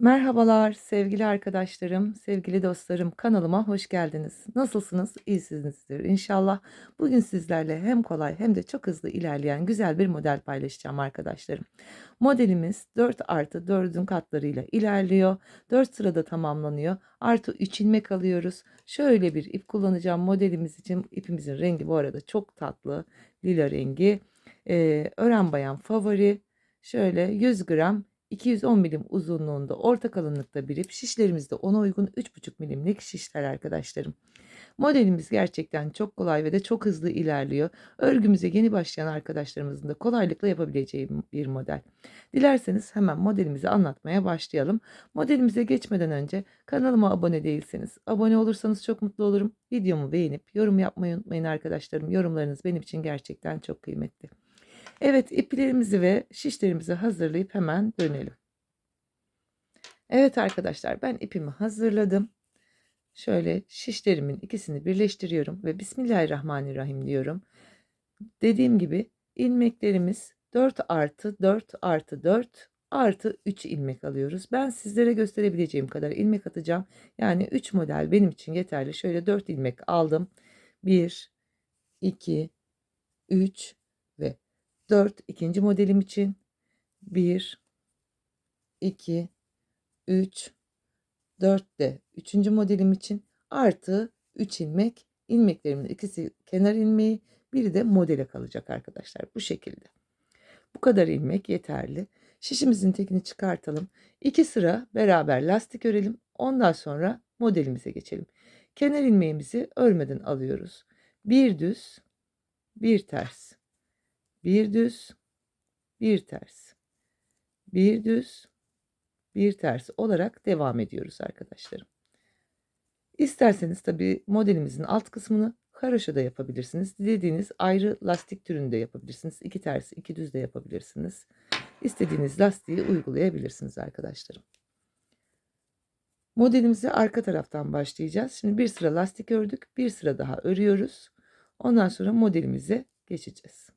Merhabalar sevgili arkadaşlarım, sevgili dostlarım. Kanalıma hoş geldiniz. Nasılsınız? İyisinizdir inşallah. Bugün sizlerle hem kolay hem de çok hızlı ilerleyen güzel bir model paylaşacağım arkadaşlarım. Modelimiz 4 artı 4'ün katlarıyla ilerliyor. 4 sırada tamamlanıyor. Artı 3 ilmek alıyoruz. Şöyle bir ip kullanacağım modelimiz için. İpimizin rengi bu arada çok tatlı. Lila rengi. Ee, ören bayan favori. Şöyle 100 gram 210 milim uzunluğunda orta kalınlıkta bir ip. Şişlerimiz de ona uygun 3,5 milimlik şişler arkadaşlarım. Modelimiz gerçekten çok kolay ve de çok hızlı ilerliyor. Örgümüze yeni başlayan arkadaşlarımızın da kolaylıkla yapabileceği bir model. Dilerseniz hemen modelimizi anlatmaya başlayalım. Modelimize geçmeden önce kanalıma abone değilseniz abone olursanız çok mutlu olurum. Videomu beğenip yorum yapmayı unutmayın arkadaşlarım. Yorumlarınız benim için gerçekten çok kıymetli. Evet iplerimizi ve şişlerimizi hazırlayıp hemen dönelim. Evet arkadaşlar ben ipimi hazırladım. Şöyle şişlerimin ikisini birleştiriyorum ve Bismillahirrahmanirrahim diyorum. Dediğim gibi ilmeklerimiz 4 artı 4 artı 4 artı 3 ilmek alıyoruz. Ben sizlere gösterebileceğim kadar ilmek atacağım. Yani 3 model benim için yeterli. Şöyle 4 ilmek aldım. 1, 2, 3 ve 4 ikinci modelim için 1 2 3 4 de üçüncü modelim için artı 3 ilmek ilmeklerimin ikisi kenar ilmeği biri de modele kalacak arkadaşlar bu şekilde. Bu kadar ilmek yeterli. Şişimizin tekini çıkartalım. İki sıra beraber lastik örelim. Ondan sonra modelimize geçelim. Kenar ilmeğimizi örmeden alıyoruz. Bir düz, bir ters bir düz, bir ters, bir düz, bir ters olarak devam ediyoruz arkadaşlarım. İsterseniz tabi modelimizin alt kısmını haroşa da yapabilirsiniz. Dilediğiniz ayrı lastik türünde yapabilirsiniz. İki ters, iki düz de yapabilirsiniz. İstediğiniz lastiği uygulayabilirsiniz arkadaşlarım. Modelimizi arka taraftan başlayacağız. Şimdi bir sıra lastik ördük. Bir sıra daha örüyoruz. Ondan sonra modelimize geçeceğiz.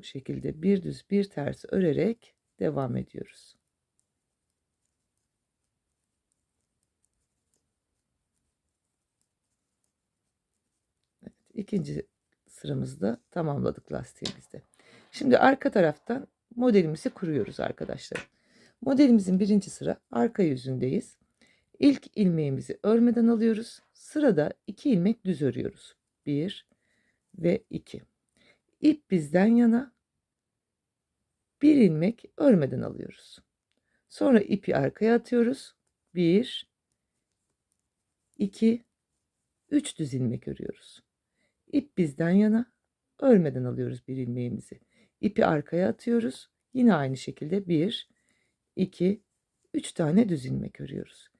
Bu şekilde bir düz bir ters örerek devam ediyoruz. Evet, ikinci sıramızda tamamladık lastiğimizde. Şimdi arka taraftan modelimizi kuruyoruz arkadaşlar. Modelimizin birinci sıra arka yüzündeyiz. İlk ilmeğimizi örmeden alıyoruz. Sırada iki ilmek düz örüyoruz. Bir ve iki. İp bizden yana bir ilmek örmeden alıyoruz. Sonra ipi arkaya atıyoruz. 1 2 3 düz ilmek örüyoruz. İp bizden yana örmeden alıyoruz bir ilmeğimizi. İpi arkaya atıyoruz. Yine aynı şekilde 1 2 3 tane düz ilmek örüyoruz.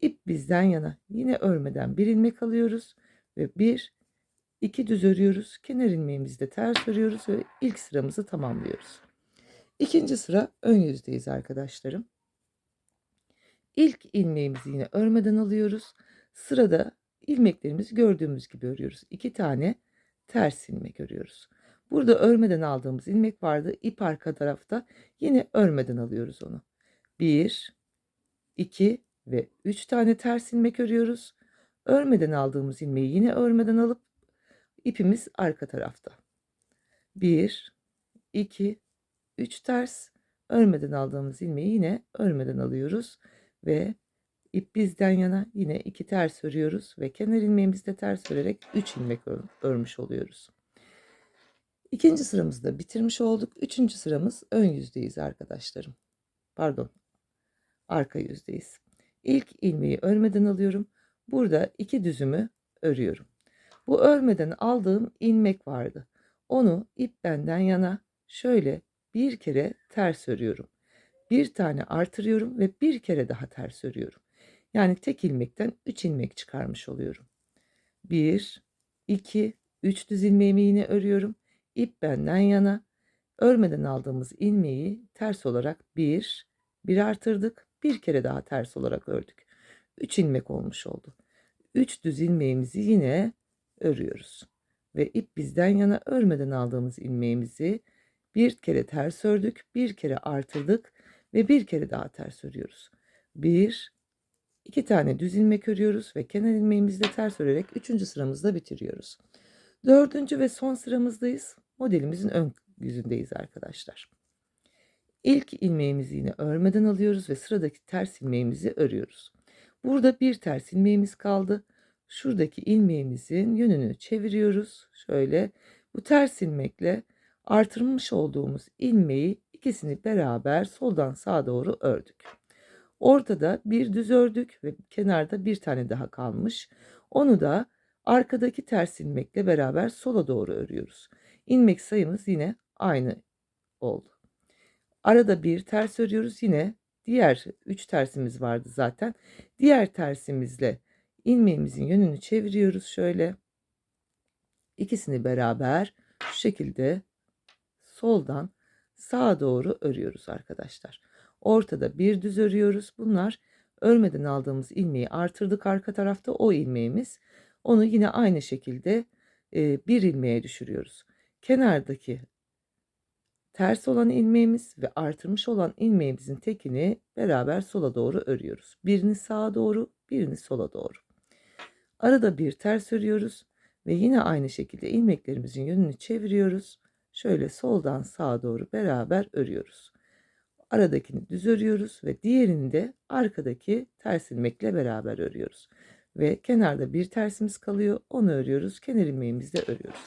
İp bizden yana yine örmeden bir ilmek alıyoruz ve 1 2 düz örüyoruz. Kenar ilmeğimizi de ters örüyoruz ve ilk sıramızı tamamlıyoruz. İkinci sıra ön yüzdeyiz arkadaşlarım. İlk ilmeğimizi yine örmeden alıyoruz. Sırada ilmeklerimizi gördüğümüz gibi örüyoruz. İki tane ters ilmek örüyoruz. Burada örmeden aldığımız ilmek vardı. İp arka tarafta yine örmeden alıyoruz onu. 1, 2 ve 3 tane ters ilmek örüyoruz. Örmeden aldığımız ilmeği yine örmeden alıp ipimiz arka tarafta. 1, 2 3 ters örmeden aldığımız ilmeği yine örmeden alıyoruz ve ip bizden yana yine 2 ters örüyoruz ve kenar ilmeğimizi de ters örerek 3 ilmek örmüş oluyoruz. İkinci sıramızda bitirmiş olduk. Üçüncü sıramız ön yüzdeyiz arkadaşlarım. Pardon. Arka yüzdeyiz. İlk ilmeği örmeden alıyorum. Burada iki düzümü örüyorum. Bu örmeden aldığım ilmek vardı. Onu ip benden yana şöyle bir kere ters örüyorum. Bir tane artırıyorum ve bir kere daha ters örüyorum. Yani tek ilmekten 3 ilmek çıkarmış oluyorum. 1, 2, 3 düz ilmeğimi yine örüyorum. İp benden yana. Örmeden aldığımız ilmeği ters olarak 1, 1 artırdık. Bir kere daha ters olarak ördük. 3 ilmek olmuş oldu. 3 düz ilmeğimizi yine örüyoruz. Ve ip bizden yana örmeden aldığımız ilmeğimizi bir kere ters ördük, bir kere artırdık ve bir kere daha ters örüyoruz. Bir, iki tane düz ilmek örüyoruz ve kenar ilmeğimizi de ters örerek üçüncü sıramızda bitiriyoruz. Dördüncü ve son sıramızdayız. Modelimizin ön yüzündeyiz arkadaşlar. İlk ilmeğimizi yine örmeden alıyoruz ve sıradaki ters ilmeğimizi örüyoruz. Burada bir ters ilmeğimiz kaldı. Şuradaki ilmeğimizin yönünü çeviriyoruz. Şöyle bu ters ilmekle artırmış olduğumuz ilmeği ikisini beraber soldan sağa doğru ördük. Ortada bir düz ördük ve kenarda bir tane daha kalmış. Onu da arkadaki ters ilmekle beraber sola doğru örüyoruz. İlmek sayımız yine aynı oldu. Arada bir ters örüyoruz yine diğer 3 tersimiz vardı zaten. Diğer tersimizle ilmeğimizin yönünü çeviriyoruz şöyle. İkisini beraber şu şekilde soldan sağa doğru örüyoruz arkadaşlar. Ortada bir düz örüyoruz. Bunlar örmeden aldığımız ilmeği artırdık arka tarafta o ilmeğimiz. Onu yine aynı şekilde e, bir ilmeğe düşürüyoruz. Kenardaki ters olan ilmeğimiz ve artırmış olan ilmeğimizin tekini beraber sola doğru örüyoruz. Birini sağa doğru, birini sola doğru. Arada bir ters örüyoruz ve yine aynı şekilde ilmeklerimizin yönünü çeviriyoruz. Şöyle soldan sağa doğru beraber örüyoruz. Aradakini düz örüyoruz ve diğerini de arkadaki ters ilmekle beraber örüyoruz. Ve kenarda bir tersimiz kalıyor. Onu örüyoruz. Kenar ilmeğimizi de örüyoruz.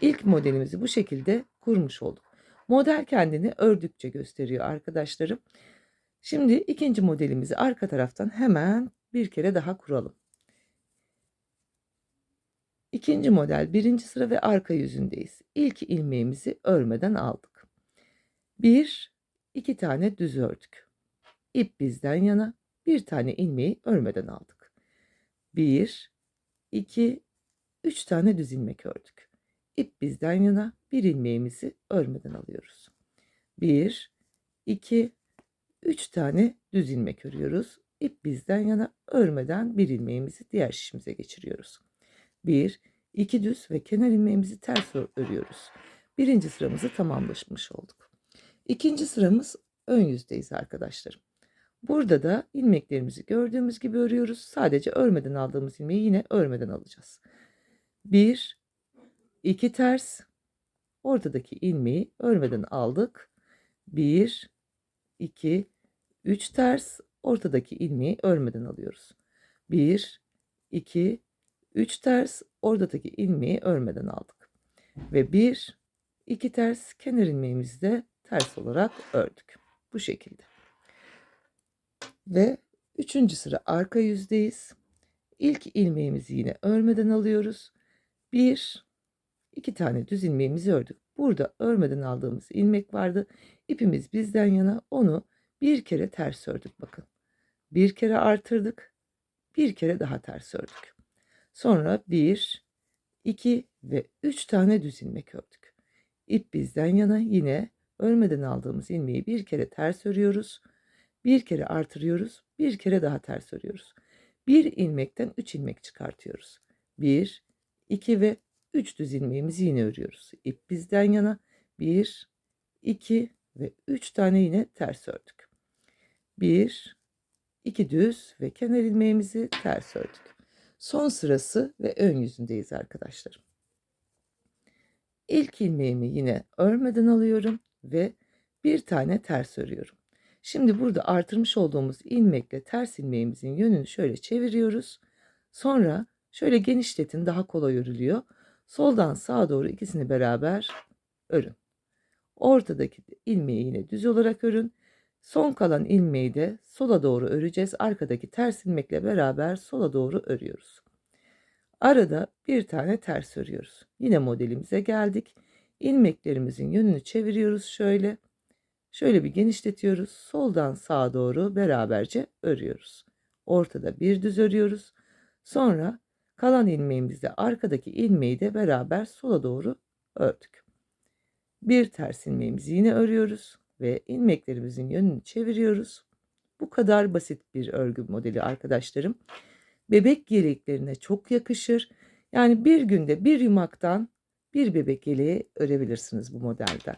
İlk modelimizi bu şekilde kurmuş olduk. Model kendini ördükçe gösteriyor arkadaşlarım. Şimdi ikinci modelimizi arka taraftan hemen bir kere daha kuralım. İkinci model birinci sıra ve arka yüzündeyiz. İlk ilmeğimizi örmeden aldık. Bir, iki tane düz ördük. İp bizden yana bir tane ilmeği örmeden aldık. Bir, iki, üç tane düz ilmek ördük. İp bizden yana bir ilmeğimizi örmeden alıyoruz. Bir, iki, üç tane düz ilmek örüyoruz. İp bizden yana örmeden bir ilmeğimizi diğer şişimize geçiriyoruz. 1, 2 düz ve kenar ilmeğimizi ters örüyoruz. Birinci sıramızı tamamlaşmış olduk. İkinci sıramız ön yüzdeyiz arkadaşlarım. Burada da ilmeklerimizi gördüğümüz gibi örüyoruz. Sadece örmeden aldığımız ilmeği yine örmeden alacağız. 1, 2 ters, ortadaki ilmeği örmeden aldık. 1, 2, 3 ters, ortadaki ilmeği örmeden alıyoruz. 1, 2, 3 ters oradaki ilmeği örmeden aldık. Ve 1 2 ters kenar ilmeğimizi de ters olarak ördük. Bu şekilde. Ve 3. sıra arka yüzdeyiz. İlk ilmeğimizi yine örmeden alıyoruz. 1 2 tane düz ilmeğimizi ördük. Burada örmeden aldığımız ilmek vardı. İpimiz bizden yana onu bir kere ters ördük bakın. Bir kere artırdık. Bir kere daha ters ördük. Sonra 1, 2 ve 3 tane düz ilmek ördük. İp bizden yana yine örmeden aldığımız ilmeği bir kere ters örüyoruz. Bir kere artırıyoruz. Bir kere daha ters örüyoruz. Bir ilmekten 3 ilmek çıkartıyoruz. 1, 2 ve 3 düz ilmeğimizi yine örüyoruz. İp bizden yana 1, 2 ve 3 tane yine ters ördük. 1, 2 düz ve kenar ilmeğimizi ters ördük. Son sırası ve ön yüzündeyiz arkadaşlar. İlk ilmeğimi yine örmeden alıyorum ve bir tane ters örüyorum. Şimdi burada artırmış olduğumuz ilmekle ters ilmeğimizin yönünü şöyle çeviriyoruz. Sonra şöyle genişletin daha kolay örülüyor. Soldan sağa doğru ikisini beraber örün. Ortadaki ilmeği yine düz olarak örün. Son kalan ilmeği de sola doğru öreceğiz. Arkadaki ters ilmekle beraber sola doğru örüyoruz. Arada bir tane ters örüyoruz. Yine modelimize geldik. İlmeklerimizin yönünü çeviriyoruz şöyle. Şöyle bir genişletiyoruz. Soldan sağa doğru beraberce örüyoruz. Ortada bir düz örüyoruz. Sonra kalan ilmeğimizle arkadaki ilmeği de beraber sola doğru ördük. Bir ters ilmeğimizi yine örüyoruz ve ilmeklerimizin yönünü çeviriyoruz. Bu kadar basit bir örgü modeli arkadaşlarım. Bebek yeleklerine çok yakışır. Yani bir günde bir yumaktan bir bebek yeleği örebilirsiniz bu modelden.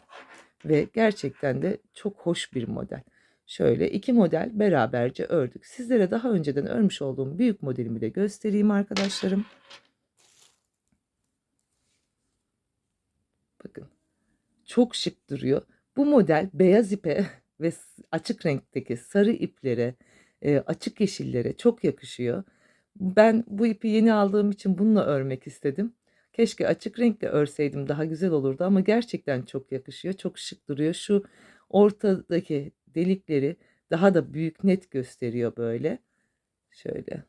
Ve gerçekten de çok hoş bir model. Şöyle iki model beraberce ördük. Sizlere daha önceden örmüş olduğum büyük modelimi de göstereyim arkadaşlarım. Bakın. Çok şık duruyor. Bu model beyaz ipe ve açık renkteki sarı iplere, e, açık yeşillere çok yakışıyor. Ben bu ipi yeni aldığım için bununla örmek istedim. Keşke açık renkle örseydim daha güzel olurdu ama gerçekten çok yakışıyor. Çok şık duruyor. Şu ortadaki delikleri daha da büyük net gösteriyor böyle. Şöyle.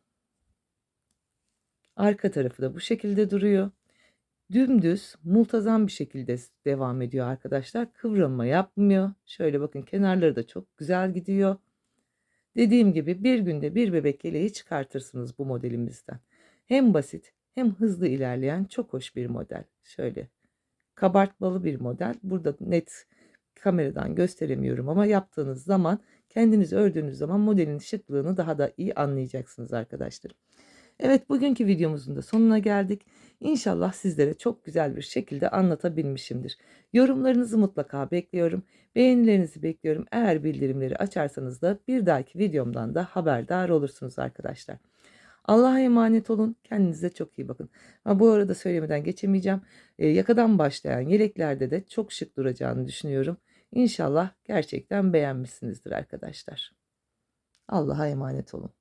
Arka tarafı da bu şekilde duruyor. Dümdüz, multazam bir şekilde devam ediyor arkadaşlar. Kıvrılma yapmıyor. Şöyle bakın kenarları da çok güzel gidiyor. Dediğim gibi bir günde bir bebek yeleği çıkartırsınız bu modelimizden. Hem basit hem hızlı ilerleyen çok hoş bir model. Şöyle kabartmalı bir model. Burada net kameradan gösteremiyorum ama yaptığınız zaman kendiniz ördüğünüz zaman modelin şıklığını daha da iyi anlayacaksınız arkadaşlar. Evet bugünkü videomuzun da sonuna geldik. İnşallah sizlere çok güzel bir şekilde anlatabilmişimdir. Yorumlarınızı mutlaka bekliyorum. Beğenilerinizi bekliyorum. Eğer bildirimleri açarsanız da bir dahaki videomdan da haberdar olursunuz arkadaşlar. Allah'a emanet olun. Kendinize çok iyi bakın. Ha, bu arada söylemeden geçemeyeceğim. Ee, yakadan başlayan yeleklerde de çok şık duracağını düşünüyorum. İnşallah gerçekten beğenmişsinizdir arkadaşlar. Allah'a emanet olun.